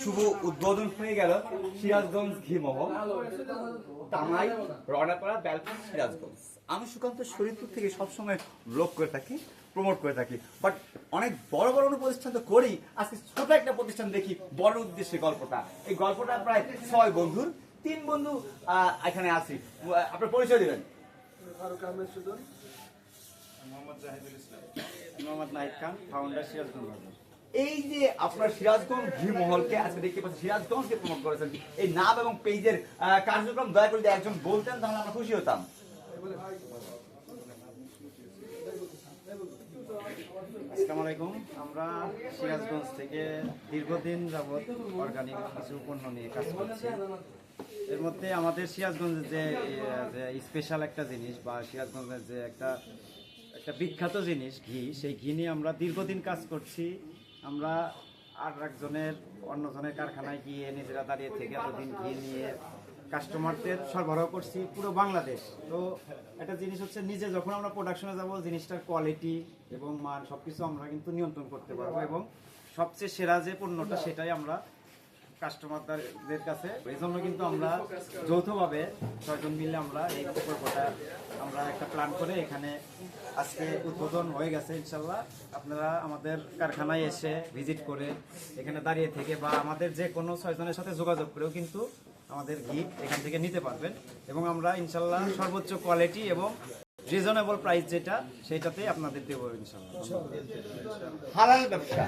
শুভ উদ্বোধন হয়ে গেল সিরাজগঞ্জ ঘি মহল তামাই রনাপাড়া ব্যালকন সিরাজগঞ্জ। আমি সুকান্ত শরীরপুর থেকে সবসময় ব্লগ করে থাকি প্রমোট করে থাকি বাট অনেক বড় বড় প্রতিষ্ঠান তো করি আজকে ছোট একটা প্রতিষ্ঠান দেখি বড় উদ্দেশ্যে গল্পটা। এই গল্পটা প্রায় ছয় বন্ধুর তিন বন্ধু আহ, এখানে আছি। আপনার পরিচয় দিবেন? ফারুক আহমেদ সুজন। মোহাম্মদ নাহিদ খান ফাউন্ডার সিরাজগঞ্জ। বাজার এই যে আপনার সিরাজগঞ্জ ঘি মহলকে আজকে দেখতে পাচ্ছি সিরাজগঞ্জকে প্রমোট করেছেন। এই নাম এবং পেজের কার্যক্রম দয়া করে একজন বলতেন, তাহলে আমরা খুশি হতাম। আলাইকুম। আমরা সিরাজগঞ্জ থেকে দীর্ঘদিন যাবৎ অর্গানিক কিছু পণ্য নিয়ে কাজ করছি। এর মধ্যে আমাদের সিরাজগঞ্জের যে স্পেশাল একটা জিনিস বা সিরাজগঞ্জের যে একটা একটা বিখ্যাত জিনিস, ঘি, সেই ঘি নিয়ে আমরা দীর্ঘদিন কাজ করছি। আমরা আর একজনের অন্যজনের কারখানায় গিয়ে নিজেরা দাঁড়িয়ে থেকে এতদিন গিয়ে নিয়ে কাস্টমারদের সরবরাহ করছি পুরো বাংলাদেশ। তো একটা জিনিস হচ্ছে নিজে যখন আমরা প্রোডাকশনে যাব, জিনিসটার কোয়ালিটি এবং মান সব কিছু আমরা কিন্তু নিয়ন্ত্রণ করতে পারব এবং সবচেয়ে সেরা যে পণ্যটা সেটাই আমরা কাস্টমারদের কাছে। এই জন্য কিন্তু আমরা যৌথভাবে ছয়জন মিলে আমরা এই প্রকল্পটা আমরা একটা প্ল্যান করে এখানে আজকে উদ্বোধন হয়ে গেছে ইনশাল্লাহ আপনারা আমাদের কারখানায় এসে ভিজিট করে এখানে দাঁড়িয়ে থেকে বা আমাদের যে কোনো ছয়জনের সাথে যোগাযোগ করেও কিন্তু আমাদের গিফট এখান থেকে নিতে পারবেন। এবং আমরা ইনশাল্লাহ সর্বোচ্চ কোয়ালিটি এবং রিজনেবল প্রাইস যেটা, সেটাতেই আপনাদের দেবো ইনশাল্লাহ হালাল ব্যবসা।